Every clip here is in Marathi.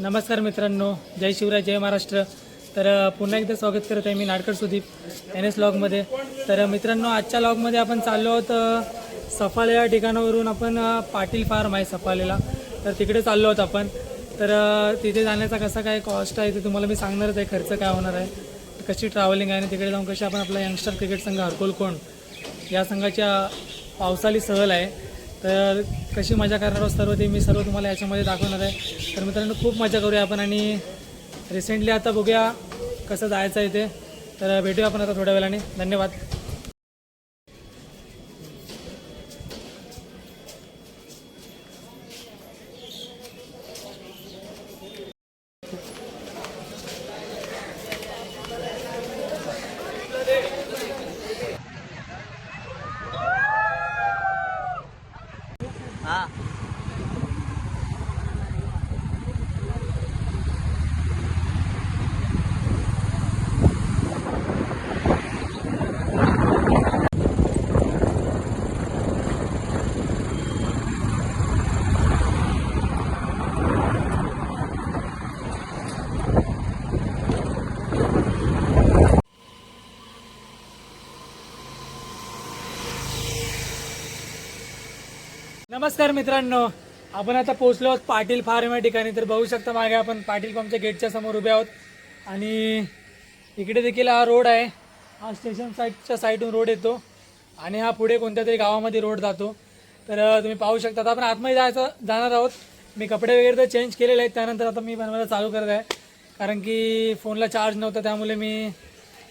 नमस्कार मित्रांनो जय शिवराय जय महाराष्ट्र. तर पुन्हा एकदा स्वागत करत आहे मी नाडकर सुदीप एन एस लॉगमध्ये. तर मित्रांनो आजच्या लॉगमध्ये आपण चाललो आहोत अ, सफाले या ठिकाणावरून आपण पाटील फार्म आहे सफालेला तर तिकडे चाललो आहोत आपण. तर तिथे जाण्याचा कसा काय कॉस्ट आहे ते तुम्हाला मी सांगणारच आहे खर्च काय होणार आहे कशी ट्रॅव्हलिंग आहे आणि तिकडे जाऊन कशी आपण आपला यंगस्टर क्रिकेट संघ हरकोल कोण या संघाच्या पावसाळी सहल आहे. तर कशी मजा करणार आहोत सर्व ते मी सर्व तुम्हाला याच्यामध्ये दाखवणार आहे. तर मित्रांनो खूप मजा करूया आपण आणि रिसेंटली आता बघूया कसं जायचं आहे ते. तर भेटूया आपण आता थोड्या वेळाने. धन्यवाद. नमस्कार मित्रांनो. आपण आता पोहोचलो आहोत पाटील फार्म या ठिकाणी. तर बघू शकता मागे आपण पाटील फार्मच्या गेटच्या समोर उभे आहोत. आणि इकडे देखील हा रोड आहे. हा स्टेशन साईडच्या साईडून रोड येतो. आणि हा पुढे कोणत्या तरी गावामध्ये रोड जातो. तर तुम्ही पाहू शकता. आता आपण आतमध्ये जायचं जाणार आहोत. मी कपडे वगैरे तर चेंज केलेले आहेत. त्यानंतर आता मी बनवायला चालू करत आहे. कारण की फोनला चार्ज नव्हता. त्यामुळे मी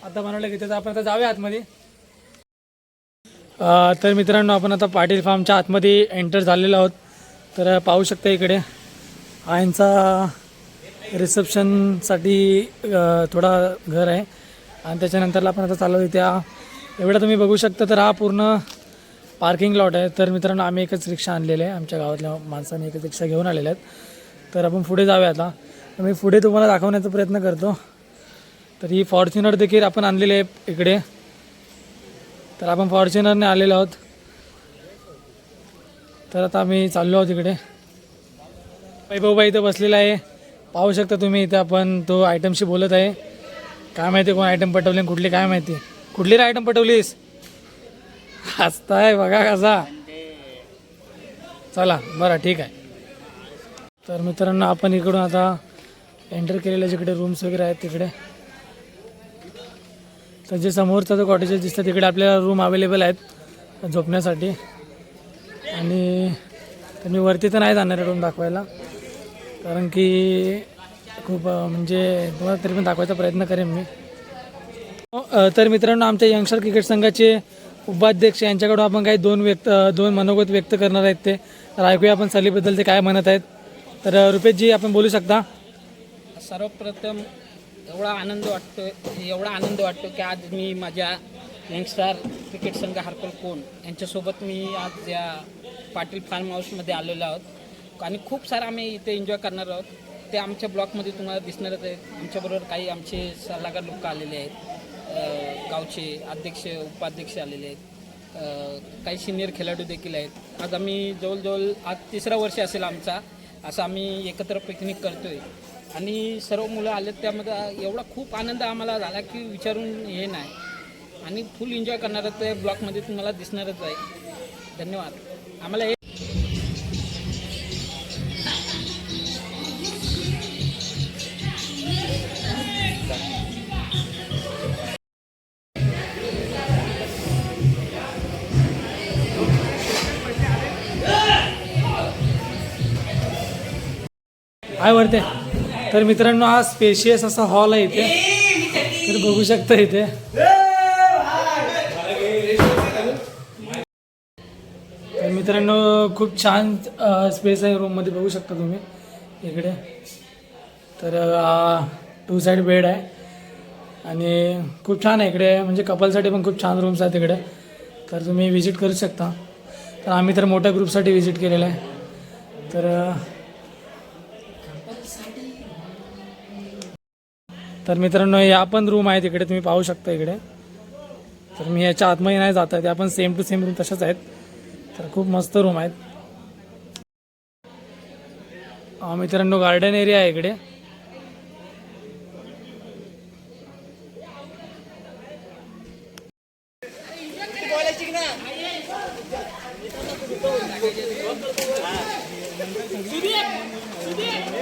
आता बनवलं की तर आपण आता जाऊया आतमध्ये. अ, तर मित्रांनो आपण आता पाटील फार्मच्या आतमध्ये एंटर झालेलो आहोत. तर पाहू शकता इकडे हा रिसेप्शनसाठी अ, थोडा घर आहे. आणि त्याच्यानंतरला आपण आता चालू आहे त्या. एवढं तुम्ही बघू शकता तर हा पूर्ण पार्किंग लॉट आहे. तर मित्रांनो आम्ही एकच रिक्षा आणलेली आहे. आमच्या गावातल्या माणसाने एकच रिक्षा घेऊन आलेल्या आहेत. तर आपण पुढे जाऊया आता. तर मी पुढे तुम्हाला दाखवण्याचा प्रयत्न करतो. तर ही फॉर्च्युनर देखील आपण आणलेली आहे इकडे. तर आपण फॉर्च्युनरने आलेलो आहोत. तर आता आम्ही चाललो आहोत इकडे. वैभवबा इथं बसलेला आहे. पाहू शकता तुम्ही इथं आपण तो आयटमशी बोलत आहे. काय माहिती कोण आयटम पटवले आणि कुठली काय माहिती. कुठली आयटम पटवलीस? हसताय बघा कसा. चला बरं ठीक आहे. तर मित्रांनो आपण इकडून आता एंटर केलेल्या जिकडे रूम्स वगैरे आहेत तिकडे. तर जे समोरचा जो कॉटेजेस दिसतं तिकडे आपल्याला रूम अवेलेबल आहेत झोपण्यासाठी. आणि तर मी वरती तर नाही जाणार रूम दाखवायला कारण की खूप म्हणजे तुम्हाला तरी पण दाखवायचा प्रयत्न करेन मी. तर मित्रांनो आमच्या यंगस्टर क्रिकेट संघाचे उपाध्यक्ष यांच्याकडून आपण काही दोन व्यक्त दोन मनोगत व्यक्त करणार आहेत ते. तर ऐकूया आपण सलीबद्दल ते काय म्हणत आहेत. तर रुपेशजी आपण बोलू शकता? सर्वप्रथम एवढा आनंद वाटतो एवढा आनंद वाटतो की आज मी माझ्या यंगस्टार क्रिकेट संघ हरकल कोण यांच्यासोबत मी आज या पाटील फार्म हाऊसमध्ये आलेलो आहोत. आणि खूप सारं आम्ही इथे एन्जॉय करणार आहोत. ते आमच्या ब्लॉकमध्ये तुम्हाला दिसणारच आहेत. आमच्याबरोबर काही आमचे सल्लागार लोक आलेले आहेत. गावचे अध्यक्ष उपाध्यक्ष आलेले आहेत. काही सिनियर खेळाडू देखील आहेत. आज आम्ही जवळजवळ आज तिसरा वर्ष असेल आमचा. असं आम्ही एकत्र पिकनिक करतो आहे आणि सर्व मुलं आलेत त्यामध्ये एवढा खूप आनंद आम्हाला झाला की विचारून हे नाही. आणि फुल एन्जॉय करणार ते ब्लॉकमध्ये तुम्हाला दिसणारच आहे. धन्यवाद. आम्हाला हे आहे वरते? तर मित्रांनो हा स्पेशियस असा हॉल आहे इथे. तर बघू शकता इथे. तर मित्रांनो खूप छान स्पेस आहे रूममध्ये बघू शकता तुम्ही इकडे. तर टू साईड बेड आहे. आणि खूप छान आहे इकडे. म्हणजे कपलसाठी पण खूप छान रूम्स आहेत इकडे. तर तुम्ही विजिट करू शकता. तर आम्ही तर मोठ्या ग्रुपसाठी विजिट केलेलं आहे. तर तर मित्रांनो या पण रूम आहेत इकडे तुम्ही पाहू शकता इकडे. तर मी याच्या आतमध्ये नाही जात आहे त्या पण सेम टू सेम रूम तशाच आहेत. तर खूप मस्त रूम आहेत. मित्रांनो गार्डन एरिया आहे इकडे.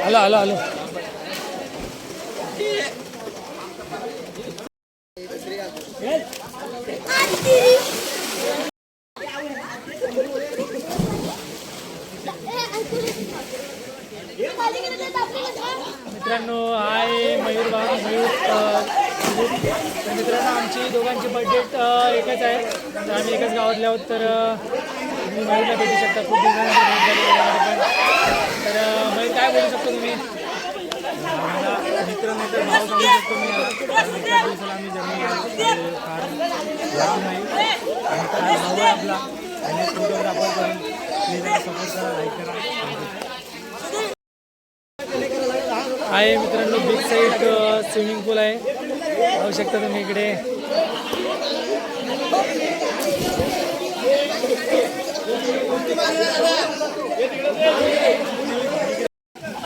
आलो आलो आलो मित्रांनो हाय मयूर बा मयूर तर मित्रांनो आमची दोघांची बर्थडेट एकच आहे. तर आम्ही एकाच गावातले आहोत तर तुम्ही मयूरला भेटू शकता. खूप दिवसानंतर तर मयूर काय बोलू शकतो तुम्ही? मित्र नाही तर भाव सांगू शकतो मी. एका दिवसाला आम्ही जमीन फार नाही आपला आणि फोटोग्राफर करून सपोर्ट करा लाईक करा आहे मित्रांनो बीच साईड स्विमिंग पूल आहे. पाहू शकता तुम्ही इकडे.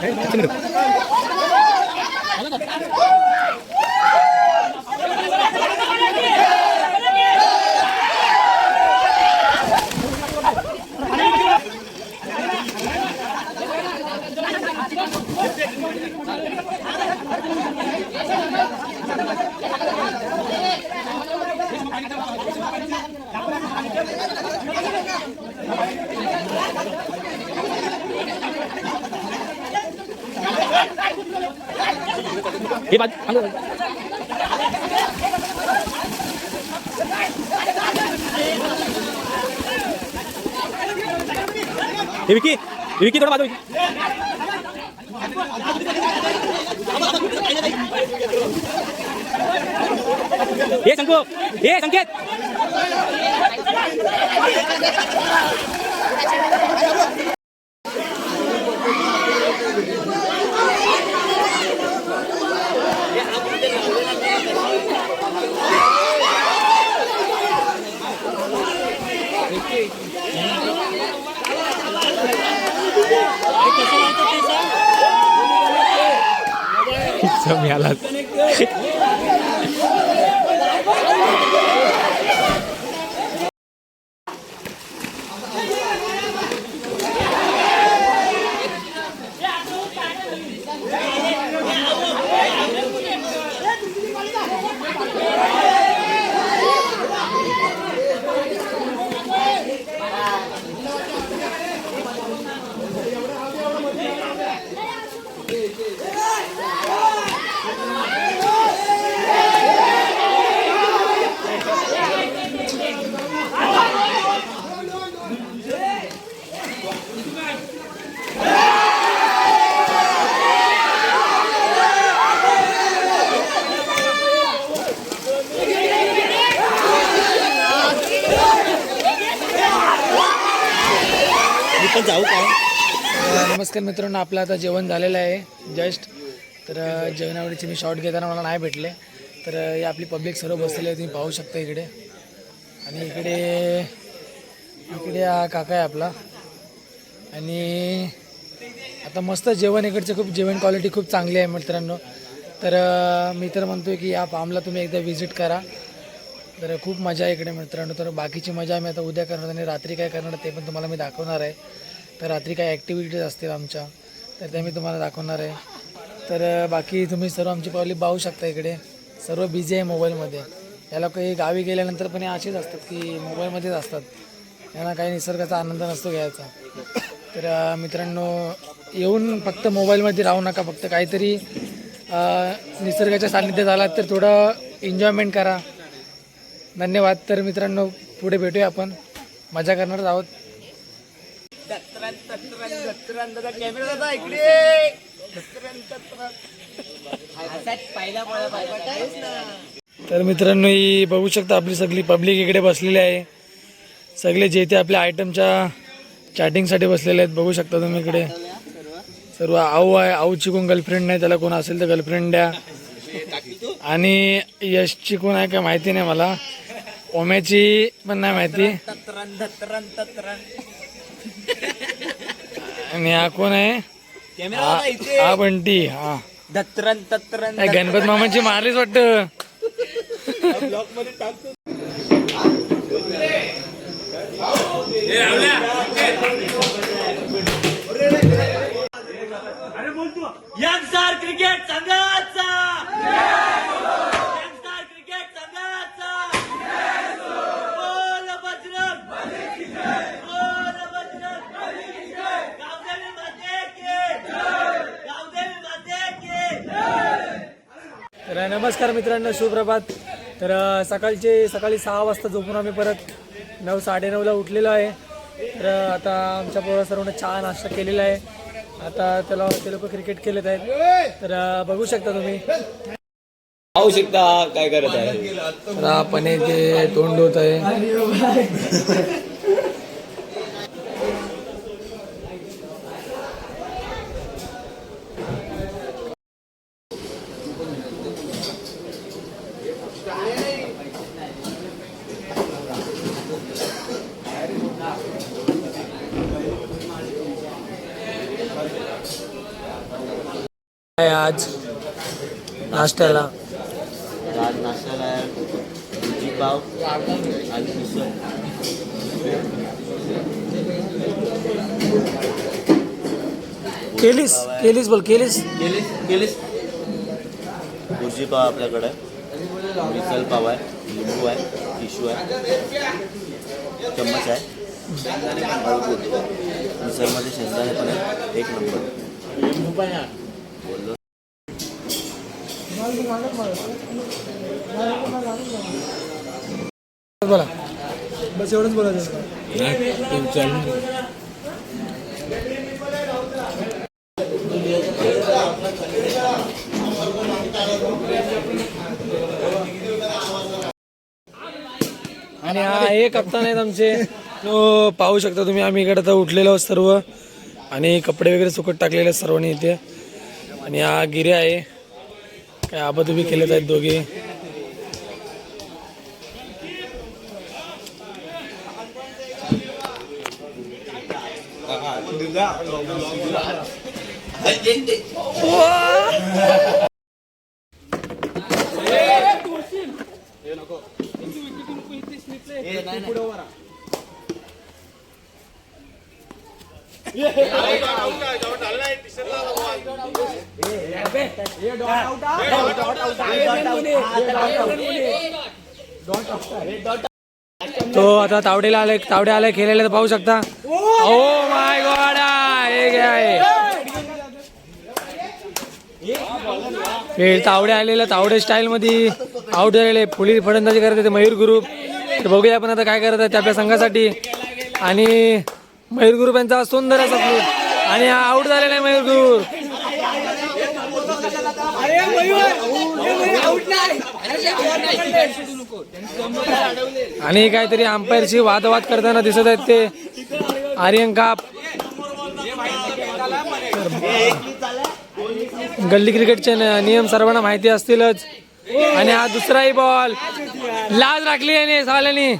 हे विकी विकी थोडं माझं हे शंकू हे संकेत. আলাদ नमस्कार मित्रांनो आपलं आता जेवण झालेलं आहे जस्ट. तर अ, जेवणावडीचे मी शॉर्ट घेताना मला नाही भेटले. तर अ, ही आपली पब्लिक सर्व बसलेली आहे तुम्ही पाहू शकता इकडे. आणि इकडे इकडे हा काका आहे आपला. आणि आता मस्त जेवण इकडचं खूप जेवण क्वालिटी खूप चांगली आहे मित्रांनो. तर मी तर म्हणतो की या फार्मला तुम्ही एकदा व्हिजिट करा. तर खूप मजा आहे इकडे मित्रांनो. तर बाकीची मजा मी आता उद्या करणार आणि रात्री काय करणार ते पण तुम्हाला मी दाखवणार आहे. तर रात्री काय ॲक्टिव्हिटीज असतील आमच्या तर त्या मी तुम्हाला दाखवणार आहे. तर बाकी तुम्ही सर्व आमची पावली पाहू शकता इकडे. सर्व बिझी आहे मोबाईलमध्ये याला काही गावी गेल्यानंतर पण हे असेच असतात की मोबाईलमध्येच असतात. यांना काही निसर्गाचा आनंद नसतो घ्यायचा. तर मित्रांनो येऊन फक्त मोबाईलमध्ये राहू नका. फक्त काहीतरी निसर्गाच्या सान्निध्यात आलात तर थोडं एन्जॉयमेंट करा. धन्यवाद. तर मित्रांनो पुढे भेटूया आपण. मजा करणारच आहोत. तर मित्रांनो ही बघू शकता आपली सगळी पब्लिक इकडे बसलेली आहे. सगळे जे ते आपल्या आयटमच्या चॅटिंगसाठी बसलेले आहेत बघू शकता तुम्ही इकडे. सर्व आऊ आहे आऊची कोण गर्लफ्रेंड नाही त्याला कोण असेल तर गर्लफ्रेंड द्या. आणि यशची कोण आहे काय माहिती नाही मला. ओम्याची पण नाही माहिती. आणि हा कोण आहे? हा हा बंटी हा. दत्तरन तत्तरन काय गणपत मामांची मारलीच वाटतं? यंगस्टार क्रिकेट संघाचा यंगस्टार क्रिकेट संघाचा बोल बजरंग बोल बजरंग गावदेवी माते के गावदेवी माते के तर नमस्कार मित्रांनो सुप्रभात तर सकाळचे सकाळी सहा वाजता झोपून आम्ही परत नऊ साडेनऊला उठलेलो आहे. तर आता आमच्या पोरा सर्वांना चहा नाश्ता केलेला आहे. आता त्याला ते लोक क्रिकेट खेळत आहेत. तर बघू शकता तुम्ही. पाहू शकता काय करत आहे. तर आपण ते तोंड होत आहे काय आज नाश्त्याला. आज नाश्त्याला आहे भजी पाव आणि मिसळ केलीस? केलीस बोल केलीस? केलीस? केलीस? भुर्जी पाव आपल्याकडे. आहे मिसळ पाव आहे लिंबू आहे टिशू आहे चम्मच आहे मिसळमध्ये शेंगदाणे पण आहे एक नंबर. बोललो बोला. बस एवढंच बोलायचं आणि हा एक हप्ता नाहीत आमचे. तो पाहू शकता तुम्ही आम्ही इकडे तर उठलेलो आहोत सर्व. आणि कपडे वगैरे सुकट टाकलेले आहेत सर्वांनी इथे. आणि हा गिरे आहे. काय आबादुबी केलेत आहेत दोघे तो आता तावडेला आलाय तावडे आलाय खेळायला तर पाहू शकता. ओ माय गॉड हे तावडे आलेला तावडे स्टाईल मध्ये आउट झालेले. पोलीस फलंदाजी करत होते मयूर ग्रुप तर बघूया आपण आता काय करत आहे आपल्या संघासाठी. आणि मयूर ग्रुप यांचा सुंदर असा आणि हा आउट झालेला आहे मयूर ग्रुप आणि काहीतरी अंपायरशी वादवाद करताना दिसत आहेत ते आर्यन काप गल्ली क्रिकेटचे न- नियम सर्वांना माहिती असतीलच. आणि हा दुसराही बॉल लाज राखली आहे साल्याने.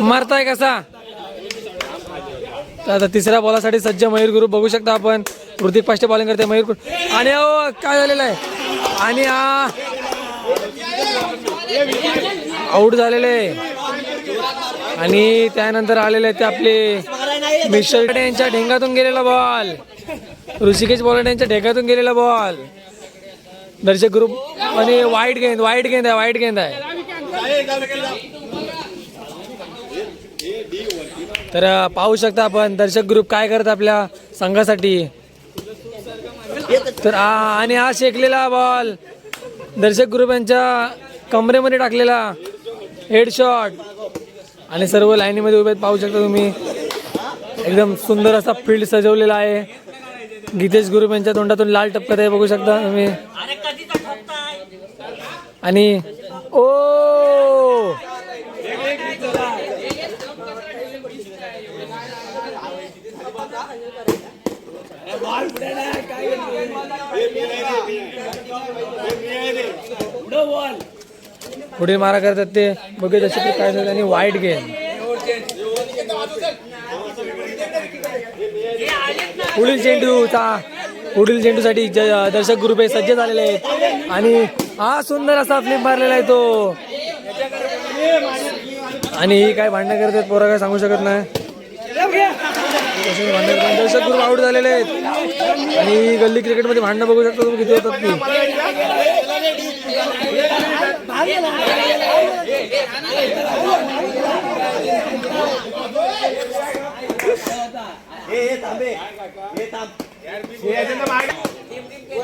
मारताय कसा? तर आता तिसऱ्या बॉलासाठी सज्ज मयूर गुरु बघू शकता आपण. ऋतिक पाष्टे बॉलिंग करते मयूर आणि अहो काय झालेलं आहे? आणि हा आऊट आहे. आणि त्यानंतर आलेले ते आपले मिशल यांच्या ढेंगातून गेलेला बॉल ऋषिकेश बॉलर यांच्या ढेंगातून गेलेला बॉल दर्शक ग्रुप आणि वाईट गेंद वाईट गेंद आहे वाईट गेंद आहे. तर पाहू शकता आपण दर्शक ग्रुप काय करत आपल्या संघासाठी. तर आणि हा शेकलेला बॉल दर्शक ग्रुप यांच्या कमरेमध्ये टाकलेला हेडशॉट आणि सर्व लाईनीमध्ये उभे पाहू शकता तुम्ही. एकदम सुंदर असा फील्ड सजवलेला आहे. गीतेश गुरुप यांच्या तोंडातून लाल टपकत आहे बघू शकता तुम्ही. आणि ओ! पुढे मारा करतात ते. बघूया की काय झालं आणि वाईट गेम पुढील चेंडूचा पुढील चेंडूसाठी ज- दर्शक ग्रुप हे सज्ज झालेले आहेत. आणि हा सुंदर असा फ्लिप मारलेला आहे तो. आणि ही काय भांडणं करतात पोरं काय सांगू शकत नाही. तसेच भांडणं करतात. दर्शक खूप आउट झालेले आहेत. आणि गल्ली क्रिकेटमध्ये भांडणं बघू शकता तुम्ही किती होतात ती.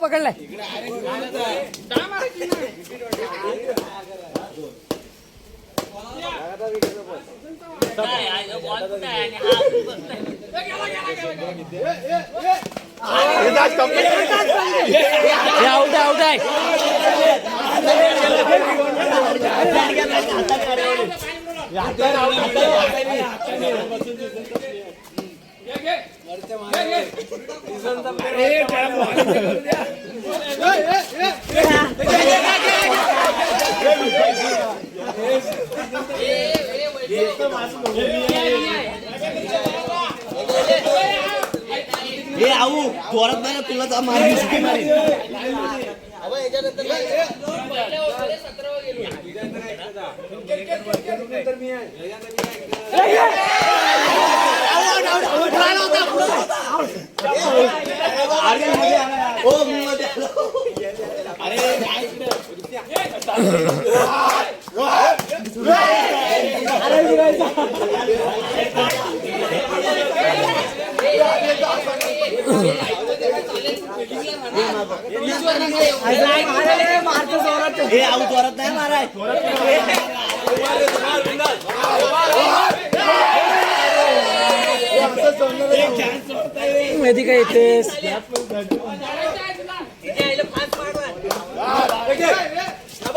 पकडलाय. हे आउट आहे आउट आहे हे आऊ जोरात नाही ना तुला जा मारी. सुटी मारी ओ मी मध्ये हे आऊ जोरात नाही माहिती काय येतेस?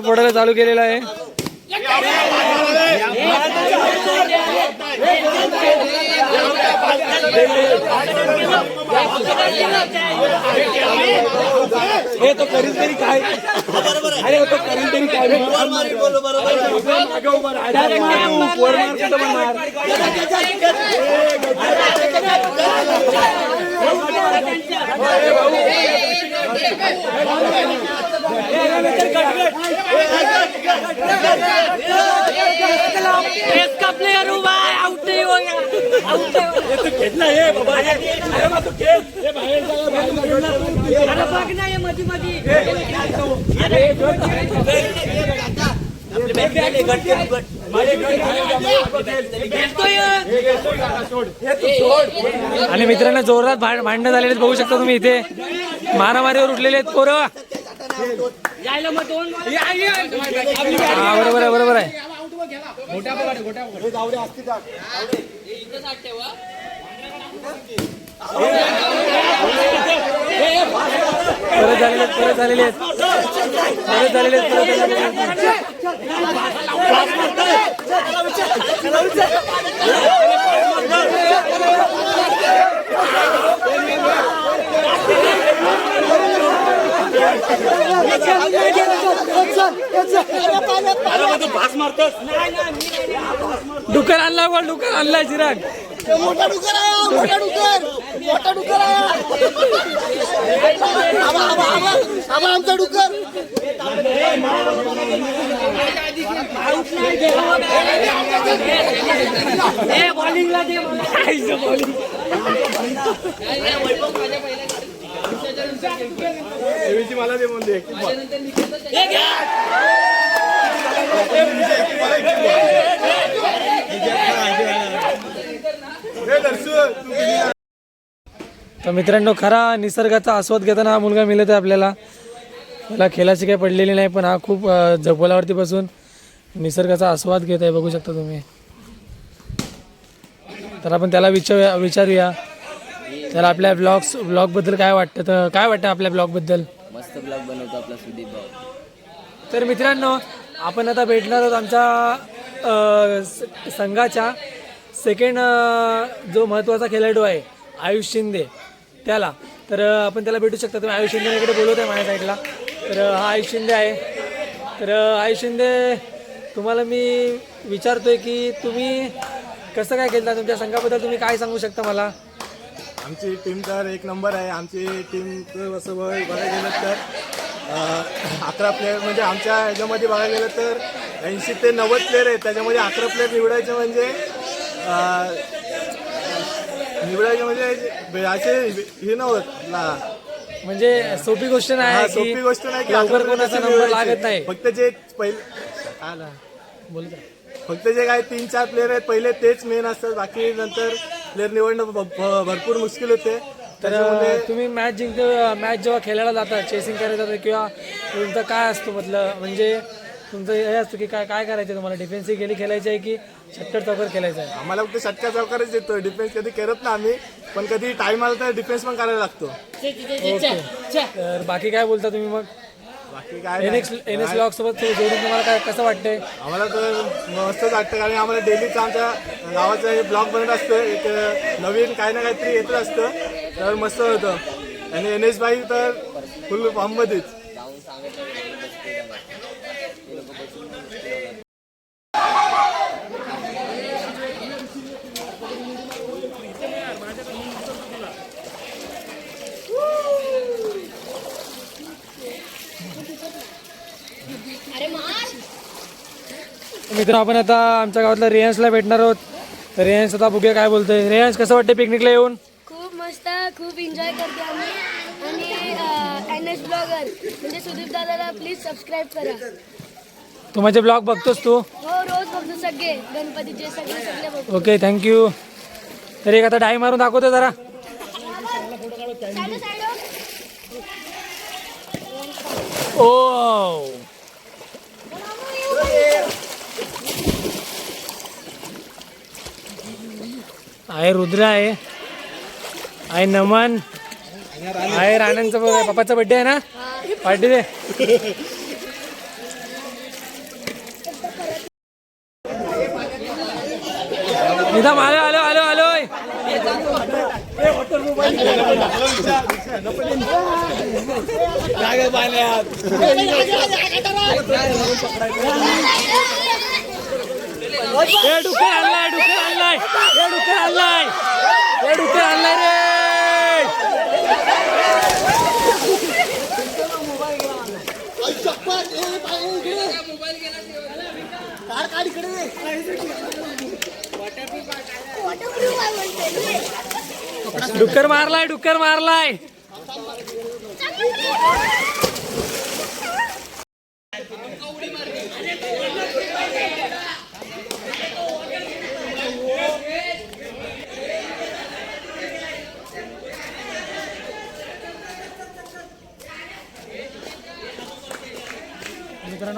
पडायला चालू केलेला आहे हे तो करील तरी काय अरे तो करील तरी काय वर मारी बोललो बरोबर आहे. आउट मार तू, वर मार कुठं पण मार. इसका प्लेयर हुआ है आउट नहीं हो गया आउट अरे बघ ना ये मधी मधी तो ये आणि मित्रांनो जोरात भांड- भांडणं झालेले बघू शकता तुम्ही इथे मारामारीवर उठलेले आहेत पोरं यायला मग दोन हा बरोबर आहे बरोबर आहे. परत झालेले आहेत परत झालेले आहेत. परत झालेले आहेत परत झालेले आहेत. डुकर आणला बघ डुकर आणलाय चिराग. मोठा डुकर आहे मोठा डुकर मोठा आहे आमचा डुकर बॉलिंगला दे मला दे म्हणते तर मित्रांनो खरा निसर्गाचा आस्वाद घेताना हा मुलगा मिळत आहे आपल्याला. मला खेळाची काही पडलेली नाही पण हा खूप अ, बसून निसर्गाचा आस्वाद घेत आहे बघू शकता तुम्ही. तर आपण त्याला विचारूया विचारूया. त्याला आपल्या ब्लॉग्स ब्लॉगबद्दल काय वाटतं? तर काय वाटतं आपल्या ब्लॉगबद्दल मस्त ब्लॉग बनवतो आपला सुदीप भाऊ. तर मित्रांनो आपण आता भेटणार आहोत आमच्या अ, स- संघाच्या सेकंड जो महत्त्वाचा खेळाडू आहे आयुष शिंदे. त्याला. तर अ, आपण त्याला भेटू शकता. तुम्ही आयुष शिंदे इकडे बोलवत आहे माझ्या साईडला तर अ, हा आयुष शिंदे आहे. तर अ, आयुष शिंदे तुम्हाला मी विचारतोय की तुम्ही कसं काय खेळता? तुमच्या संघाबद्दल तुम्ही काय सांगू शकता मला? आमची टीम तर एक नंबर आहे. आमची टीम असं बघ- बघायला गेलं तर अकरा प्लेअर म्हणजे आमच्या ह्याच्यामध्ये बघायला गेलं तर ऐंशी ते नव्वद प्लेअर आहेत. त्याच्यामध्ये अकरा प्लेअर निवडायचे म्हणजे निवडायचे म्हणजे असे हे नव्हत. ला- म्हणजे सोपी गोष्ट नाही हा, सोपी गोष्ट नाही की कोणाचा नंबर. लागत नाही. फक्त जे पहिले बोलत. फक्त जे काय तीन चार प्लेअर आहेत पहिले तेच मेन असतात. बाकी नंतर प्लेअर निवडणं भरपूर मुश्किल होते. तर तुम्ही मॅच जिंकतो मॅच जेव्हा खेळायला जाता चेसिंग करायला जाता किंवा तुमचं काय असतो म्हटलं म्हणजे तुमचं हे असतं की काय काय करायचं तुम्हाला? डिफेन्सिव्ह गेली खेळायची आहे की षट्टर चौकर खेळायचं आहे आम्हाला फक्त षटका चौकारच येतो. डिफेन्स कधी करत ना आम्ही पण कधी टाइम आला तर डिफेन्स पण करायला लागतो. ओके. तर बाकी काय बोलता तुम्ही मग? बाकी काय N X N S log सोबत जोडून तुम्हाला काय कसं वाटतंय? आम्हाला तर मस्तच वाटतं कारण आम्हाला डेलीचं आमच्या गावाचं हे ब्लॉग बनत असतं एक नवीन काही ना काहीतरी येतच असतं तर मस्त होतं. आणि एन एस बाई तर फुल फॉर्ममध्येच जाऊन सांगितलं की बसते जाणार. ते लोकं बसून पण बसते जाणार. मित्र आपण आता आमच्या गावातल्या रेयन्सला भेटणार आहोत. तर रेयन्स आता बघूया काय बोलतोय. रेयन्स कसं वाटतं पिकनिकला येऊन? खूप मस्त खूप एन्जॉय करते आम्ही. आणि एन एस ब्लॉगर म्हणजे सुदीप दादाला प्लीज सबस्क्राईब करा. तू माझे ब्लॉग बघतोस तू? हो रोज बघतो सगळे. गणपतीचे सगळे सगळे बघतो. ओके थँक्यू तर एक आता डाय मारून दाखवतो जरा. ओ. आहे रुद्र आहे आहे नमन आहे राणांचा पप्पाचा बड्डे आहे ना पार्टी दे निदाम आलो आलो आलो आलोय ए डुक्कर आणलाय डुक्कर आणलाय. ए डुक्कर आणलाय. ए डुक्कर आणलाय रे. डुक्कर मारलाय डुक्कर मारलाय मित्रांनो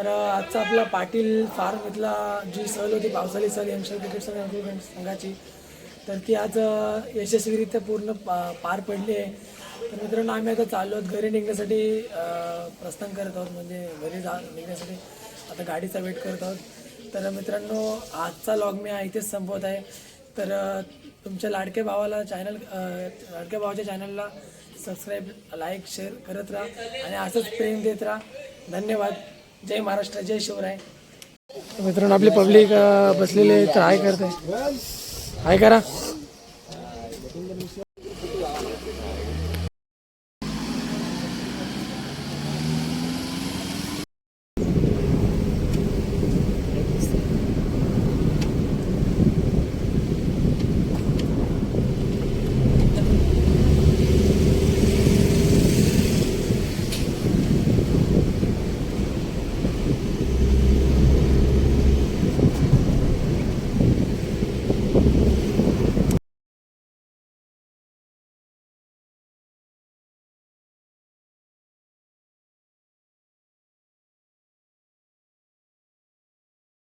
तर आजचा आपला पाटील फार्म इथला जी सहल होती पावसाळी सहल यंगस्टर क्रिकेट संघ संघाची तर ती आज यशस्वीरित्या पूर्ण पा पार पडली आहे. तर मित्रांनो आम्ही आता चाललो आहोत घरी निघण्यासाठी प्रस्थान करत आहोत म्हणजे घरी जा निघण्यासाठी आता गाडीचा वेट करत आहोत. तर मित्रांनो आजचा लॉग मी हा इथेच संपवत आहे. तर तुमच्या लाडक्या भावाला चॅनल लाडक्या भावाच्या चॅनलला सबस्क्राईब लाईक शेअर करत राहा आणि असंच प्रेम देत राहा. धन्यवाद. जय महाराष्ट्र जय शिवराय. मित्रांनो आपली पब्लिक बसलेली आहे तर हाय करते. हाय करा.